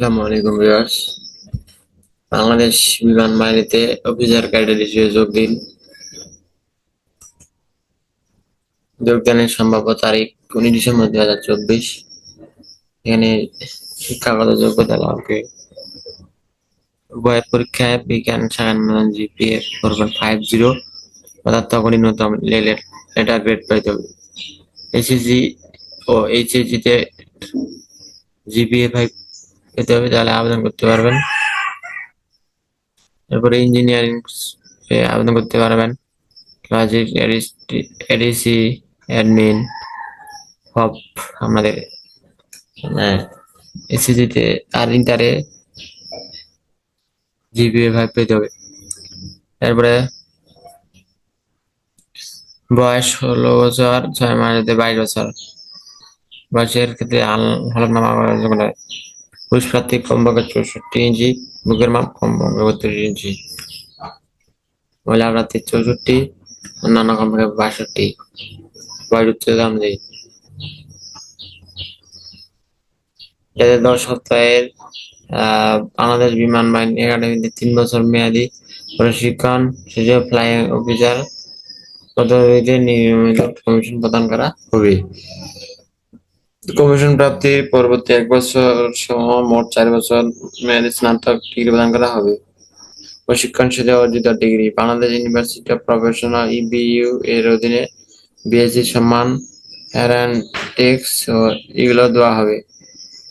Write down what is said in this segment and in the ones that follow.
আসসালামু আলাইকুম, ভিউয়ার্স। বাংলাদেশ বিমান বাহিনীতে অফিসার ক্যাডেট হিসেবে যোগ দিন। যোগদানের সম্ভাব্য তারিখ উনিশ ডিসেম্বর দুই হাজার চব্বিশ। এখানে শিক্ষাগত যোগ্যতা লাগবে উভয় পরীক্ষায় বিজ্ঞান শাখার GPA four point five zero পদার্থ ন্যূনতম লেটার গ্রেড পাইতে হবে। এসএসজি ও এইচএসজি তে জিপিএ ফাইভ পেতে হবে তাহলে আবেদন করতে পারবেন। এরপরে ইঞ্জিনিয়ারিং আবেদন করতে পারবেন। লজিক এডিসি অ্যাডমিন সব আমাদের এসিজিতে আর ইন্টারে জিপিএ ফাইভ পেতে হবে। এরপরে বয়স ষোলো বছর, ছয় মাস বাইশ বছর। বয়সের ক্ষেত্রে হলফনামা করার জন্য পুরুষ প্রার্থী কমপক্ষে চৌষট্টি ইঞ্চি বুকের মাপ কমপক্ষে বত্রিশ ইঞ্চি মহিলা প্রার্থী চৌষট্টি অন্যান্য কমপক্ষে বাষট্টি বয়স উচ্চতা অনুযায়ী যাদের দশ সপ্তাহের বাংলাদেশ বিমান বাহিনী একাডেমিতে তিন বছর মেয়াদি প্রশিক্ষণ শেষে ফ্লাইং অফিসার পদবিতে নিয়মিত কমিশন প্রদান করা হবে কমিশন প্রাপ্তির পরবর্তী এক বছর সহ মোট চার বছর মেয়াদী স্নাতক ডিগ্রি প্রদান করা হবে। প্রশিক্ষণ শেষে অর্জিত degree. Bangladesh university of professional ইবিইউ এর অধীনে বিএসসি সম্মান অ্যারান্টেক্স এগুলো দেওয়া হবে।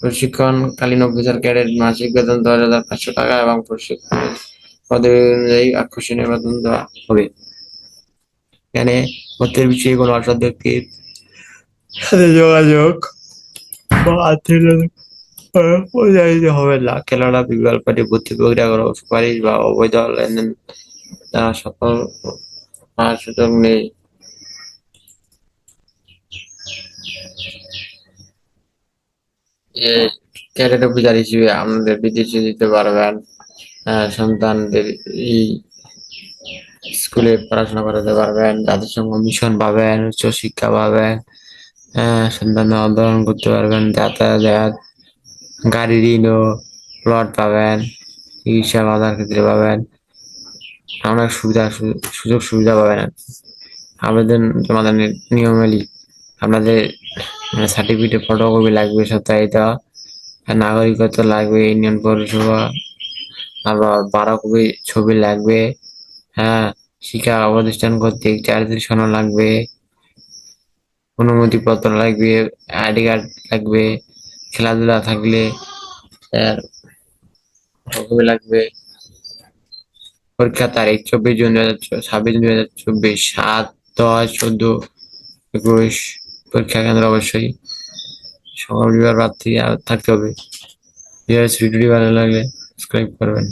প্রশিক্ষণকালীন অফিসার ক্যাডেট মাসিক বেতন দশ হাজার পাঁচশো টাকা এবং প্রশিক্ষণের পদবি অনুযায়ী আকর্ষণীয় বেতন দেওয়া হবে। এখানে ভর্তির বিষয়ে কোনো অসৎ ব্যক্তির সাথে যোগাযোগ আর্থিক হবে না। কেননা বিকল্প পার্টি ভর্তি প্রক্রিয়া করা সুপারিশ বা অবৈধ লেনদেন সফল সুযোগ নেই। ক্যাডেট অফিসার হিসেবে আপনাদের বিদেশে দিতে পারবেন সন্তানদের এই স্কুলে পড়াশোনা করাতে পারবেন, জাতিসংঘ মিশন পাবেন, উচ্চশিক্ষা পাবেন। আহ, সন্তানদের আন্দোলন করতে পারবেন যাতায়াত গাড়ি ঋণ প্লট পাবেন চিকিৎসা বাধার ক্ষেত্রে পাবেন অনেক সুবিধা সুযোগ সুবিধা পাবেন। আবেদন জমাদানের নিয়মাবলী আপনাদের সার্টিফিকেট ফটোকপি লাগবে সত্যায়িত আর নাগরিকত্ব লাগবে ইউনিয়ন পৌরসভা আবার বারো কপি ছবি লাগবে হ্যাঁ শিক্ষা প্রতিষ্ঠান কর্তৃক চারিত্রিক সনদ লাগবে। অনুমতি পত্র লাগবে আইডি কার্ড লাগবে, খেলাধুলা থাকলে লাগবে। পরীক্ষা তারিখ চব্বিশ জুন দুই হাজার ছাব্বিশ জুন দুই হাজার চব্বিশ, সাত, দশ, চোদ্দ, একুশ। পরীক্ষা কেন্দ্র অবশ্যই সকল বিভাগ প্রার্থী থাকতে হবে। ভিডিওটি ভালো লাগলে সাবস্ক্রাইব করবেন।